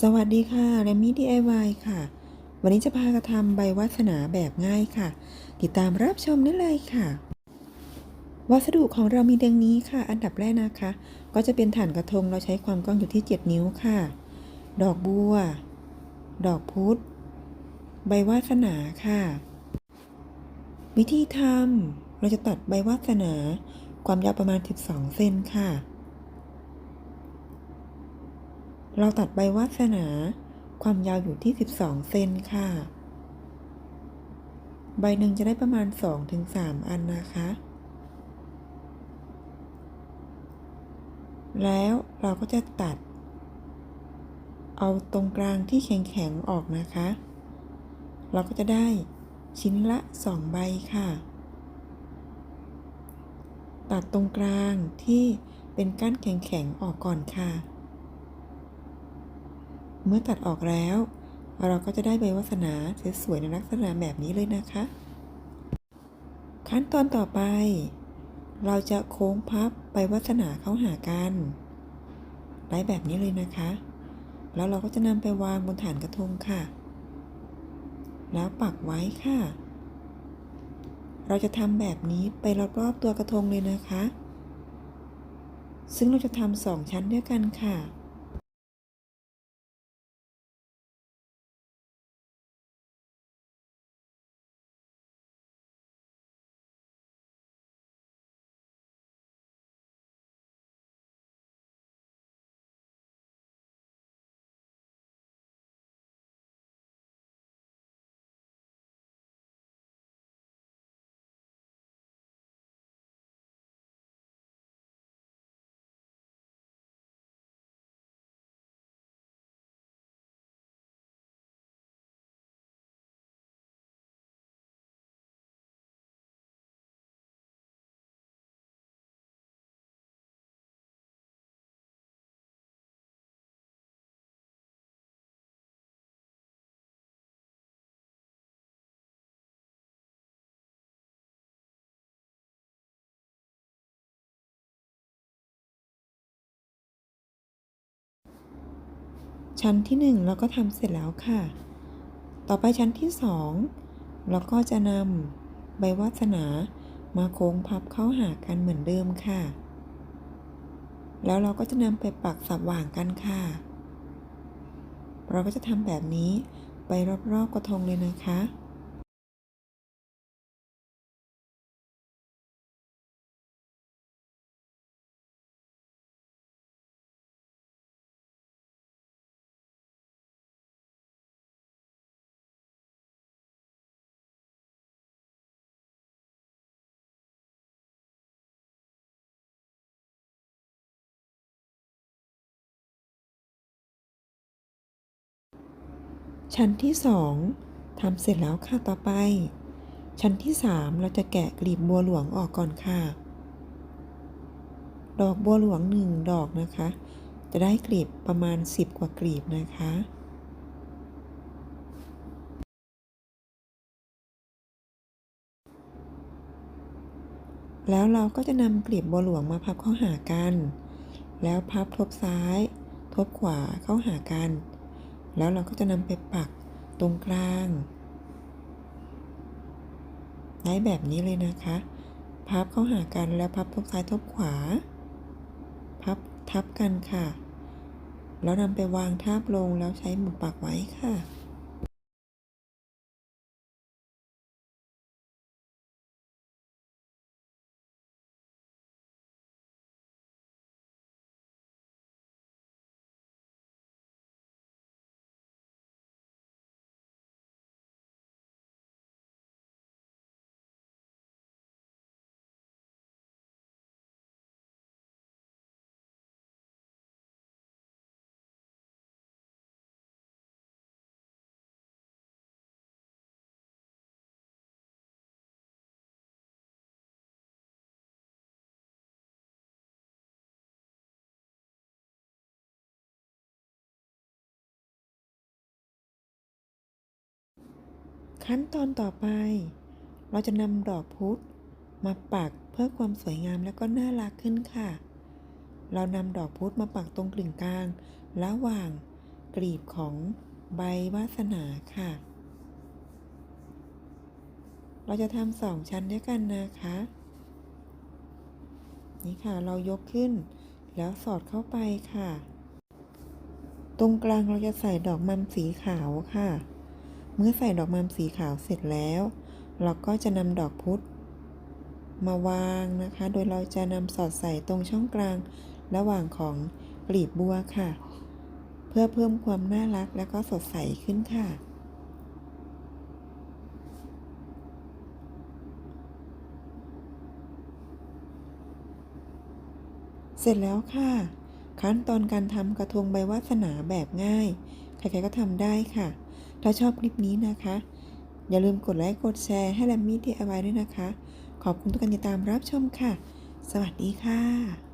สวัสดีค่ะแรมมี่ DIY ค่ะ วันนี้จะพากระทำใบวาสนาแบบง่ายค่ะ ติดตามรับชมได้เลยค่ะ วัสดุของเรามีดังนี้ค่ะ อันดับแรกนะคะ ก็จะเป็นฐานกระทงเราใช้ความกว้างอยู่ที่ 7 นิ้วค่ะ ดอกบัว ดอกพุธใบวาสนาค่ะ วิธีทำเราจะตัดใบวาสนา ความยาวประมาณ 12 เซนค่ะ เราตัดใบวาสนา ความยาวอยู่ที่ 12 เซนค่ะ ใบหนึ่งจะได้ประมาณ 2-3 อันนะคะ แล้วเราก็จะตัด เอาตรงกลางที่แข็งๆออกนะคะ เราก็จะได้ชิ้นละ 2 ใบค่ะ ตัดตรงกลางที่เป็นก้านแข็งๆออกก่อนค่ะ เมื่อตัดออกแล้ว เราก็จะได้ใบวาสนาสวยๆในลักษณะแบบนี้เลยนะคะ ขั้นตอนต่อไป เราจะโค้งพับใบวาสนาเข้าหากันได้แบบนี้เลยนะคะ แล้วเราก็จะนำไปวางบนฐานกระทงค่ะ แล้วปักไว้ค่ะ เราจะทำแบบนี้ไปรอบๆตัวกระทงเลยนะคะ ซึ่งเราจะทำสองชั้นด้วยกันค่ะ ชั้นที่หนึ่งเราก็ทำเสร็จแล้วค่ะ ต่อไปชั้นที่สองเราก็จะนำใบวาสนามาโค้งพับเข้าหากันเหมือนเดิมค่ะ แล้วเราก็จะนำไปปักสับหว่างกันค่ะ เราก็จะทำแบบนี้ไปรอบๆกระทงเลยนะคะ ชั้นที่สองทำเสร็จแล้วค่ะต่อไป ชั้นที่สามเราจะแกะกลีบบัวหลวงออกก่อนค่ะ ดอกบัวหลวงหนึ่งดอกนะคะ จะได้กลีบประมาณ 10 กว่ากลีบนะคะแล้วเราก็จะนำกลีบบัวหลวงมาพับเข้าหากัน แล้วพับทบซ้าย ทบขวาเข้าหากัน แล้วเราก็จะนำไปปักตรงกลาง ได้แบบนี้เลยนะคะ พับเข้าหากันแล้วพับทบซ้ายทบขวา พับทับกันค่ะ แล้วนำไปวางทาบลงแล้วใช้หมุดปักไว้ค่ะ ขั้นตอนต่อไป เราจะนำดอกพุธมาปักเพื่อความสวยงามและก็น่ารักขึ้นค่ะ เรานำดอกพุธมาปักตรงกลึงกลาง ระหว่างกลีบของใบวาสนาค่ะ เราจะทำสองชั้นด้วยกันนะคะ นี่ค่ะเรายกขึ้น แล้วสอดเข้าไปค่ะ ตรงกลางเราจะใส่ดอกมัมสีขาวค่ะ เมื่อใส่ดอกมัมสีขาวเสร็จแล้ว เราก็จะนำดอกพุธมาวางนะคะ โดยเราจะนำสอดใส่ตรงช่องกลางระหว่างของกลีบบัวค่ะ เพื่อเพิ่มความน่ารักและก็สดใสขึ้นค่ะ เสร็จแล้วค่ะ ขั้นตอนการทำกระทงใบวาสนาแบบง่าย ใครๆก็ทำได้ค่ะ ถ้าชอบคลิปนี้นะคะ อย่าลืมกดไลค์กดแชร์ให้แลมมี่ DIY ด้วยนะคะ ขอบคุณทุกการติดตามรับชมค่ะ สวัสดีค่ะ